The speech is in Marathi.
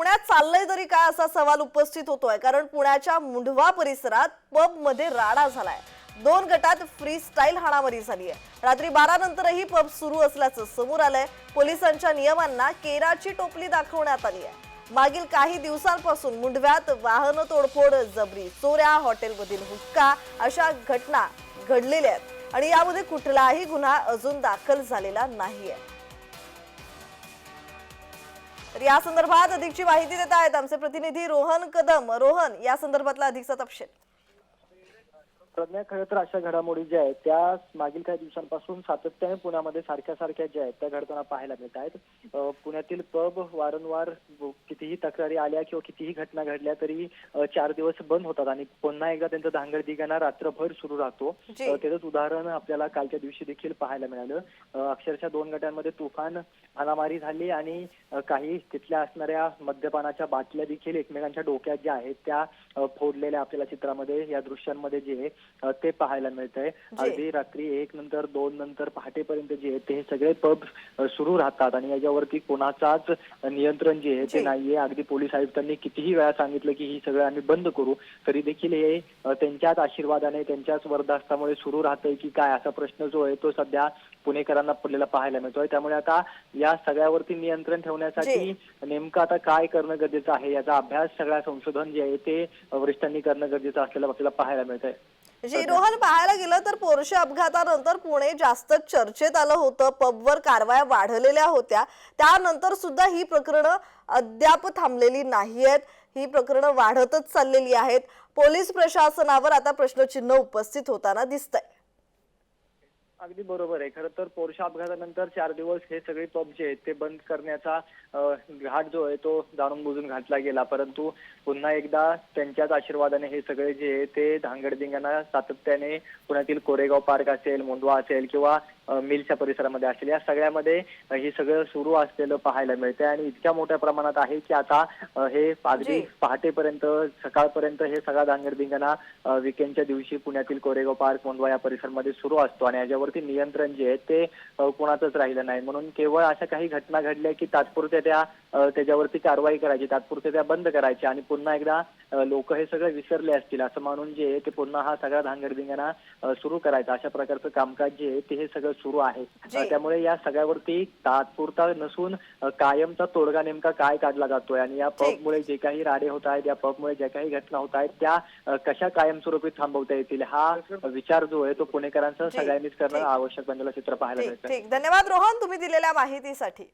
पुण्यात चाललंय तरी काय असा सवाल उपस्थित होतोय? कारण पुण्याच्या मुंढवा परिसरात पबमध्ये राडा झालाय. दोन गटात फ्री स्टाईल हाणामारी झाली आहे रात्री बारा नंतरही पब सुरू असल्याचं समोर आलंय. पोलिसांच्या नियमांना केराची टोपली दाखवण्यात आली आहे. मागील काही दिवसांपासून मुंढव्यात वाहन तोडफोड जबरी चोऱ्या हॉटेलमधील हुक्का अशा घटना घडलेल्या आहेत. आणि यामध्ये कुठलाही गुन्हा अजून दाखल झालेला नाहीये. तर या संदर्भात अधिकची माहिती देत आहेत आमचे प्रतिनिधी रोहन कदम. रोहन या संदर्भातला अधिकचा तपशील. प्रज्ञा खरं तर अशा घडामोडी ज्या आहेत त्या मागील काही दिवसांपासून सातत्याने पुण्यामध्ये सारख्या सारख्या ज्या आहेत त्या घडताना पाहायला मिळत आहेत. पुण्यातील पब वारंवार कितीही तक्रारी आल्या किंवा कितीही घटना घडल्या तरी चार दिवस बंद होतात आणि पुन्हा एकदा त्यांचा धांगडधिगाणा रात्रभर सुरू राहतो. त्याचंच उदाहरण आपल्याला कालच्या दिवशी देखील पाहायला मिळालं. अक्षरशः दोन गटांमध्ये तुफान हाणामारी झाली आणि काही तिथल्या असणाऱ्या मद्यपानाच्या बाटल्या देखील एकमेकांच्या डोक्यात ज्या आहेत त्या फोडलेल्या आपल्याला चित्रामध्ये या दृश्यांमध्ये जे आहे ते पाहायला मिळतंय. अगदी रात्री एक नंतर दोन नंतर पहाटेपर्यंत जे आहे ते सगळे पब सुरू राहतात आणि याच्यावरती कोणाचाच नियंत्रण जे आहे. ते नाहीये. अगदी पोलीस आयुक्तांनी कितीही वेळा सांगितलं की ही सगळं आम्ही बंद करू तरी देखील हे त्यांच्याच आशीर्वादाने त्यांच्याच वरदास्तामुळे सुरू राहतंय की काय असा प्रश्न जो आहे तो सध्या पुणेकरांना पडलेला पाहायला मिळतोय. त्यामुळे आता या सगळ्यावरती नियंत्रण ठेवण्यासाठी नेमकं आता काय करणं गरजेचं आहे? याचा अभ्यास सगळ्या संशोधन जे आहे ते वरिष्ठांनी करणं गरजेचं असलेलं आपल्याला पाहायला मिळतंय. जी रोहन पाहायला गेलं तर पोरशे अपघातानंतर पुणे जास्त चर्चेत आलं होतं. पबवर कारवाया वाढलेल्या होत्या. त्यानंतर सुद्धा ही प्रकरणं अद्याप थांबलेली नाहीयेत. ही प्रकरणं वाढतच चाललेली आहेत. पोलीस प्रशासनावर आता प्रश्नचिन्ह उपस्थित होताना दिसतंय. अगदी बरोबर आहे. खरं तर पोरशा अपघातानंतर चार दिवस हे सगळे पब जे आहेत ते बंद करण्याचा घाट जो आहे तो जाणून बुजून घातला गेला. परंतु पुन्हा एकदा त्यांच्याच आशीर्वादाने हे सगळे जे आहे ते धांगडधिंगाणा सातत्याने पुण्यातील कोरेगाव पार्क असेल मोंडवा असेल किंवा मिलच्या परिसरामध्ये असेल या सगळ्यामध्ये हे सगळं सुरू असलेलं पाहायला मिळतंय आणि इतक्या मोठ्या प्रमाणात आहे की आता हे अगदी. पहाटेपर्यंत सकाळपर्यंत हे सगळा धांगडधिंगाणा विकेंडच्या दिवशी पुण्यातील कोरेगाव पार्क मोंडवा या परिसरामध्ये सुरू असतो आणि याच्यावरती नियंत्रण जे आहे ते कोणाचंच राहिलं नाही. म्हणून केवळ अशा काही घटना घडल्या की तात्पुरत्या त्या त्याच्यावरती कारवाई करायची तात्पुरत्या त्या बंद करायच्या आणि पुन्हा एकदा लोक हे सगळं विसरले असतील असं मानून जे आहे ते पुन्हा हा सगळा धांगडधिंगाणा अ, सुरू करायचा. अशा प्रकारचं कामकाज जे आहे ते हे सगळं सुरू आहे. त्यामुळे या सगळ्यावरती तात्पुरता नसून कायमचा तोडगा नेमका काय काढला जातोय आणि या. पबमुळे जे काही राडे होत आहेत या पबमुळे ज्या काही घटना होत आहेत त्या कशा कायमस्वरूपी थांबवता येतील हा विचार जो आहे तो पुणेकरांसह जी. सगळ्यांनीच करणं. आवश्यक बनलेलं चित्र पाहायला मिळतं धन्यवाद रोहन तुम्ही दिलेल्या माहितीसाठी.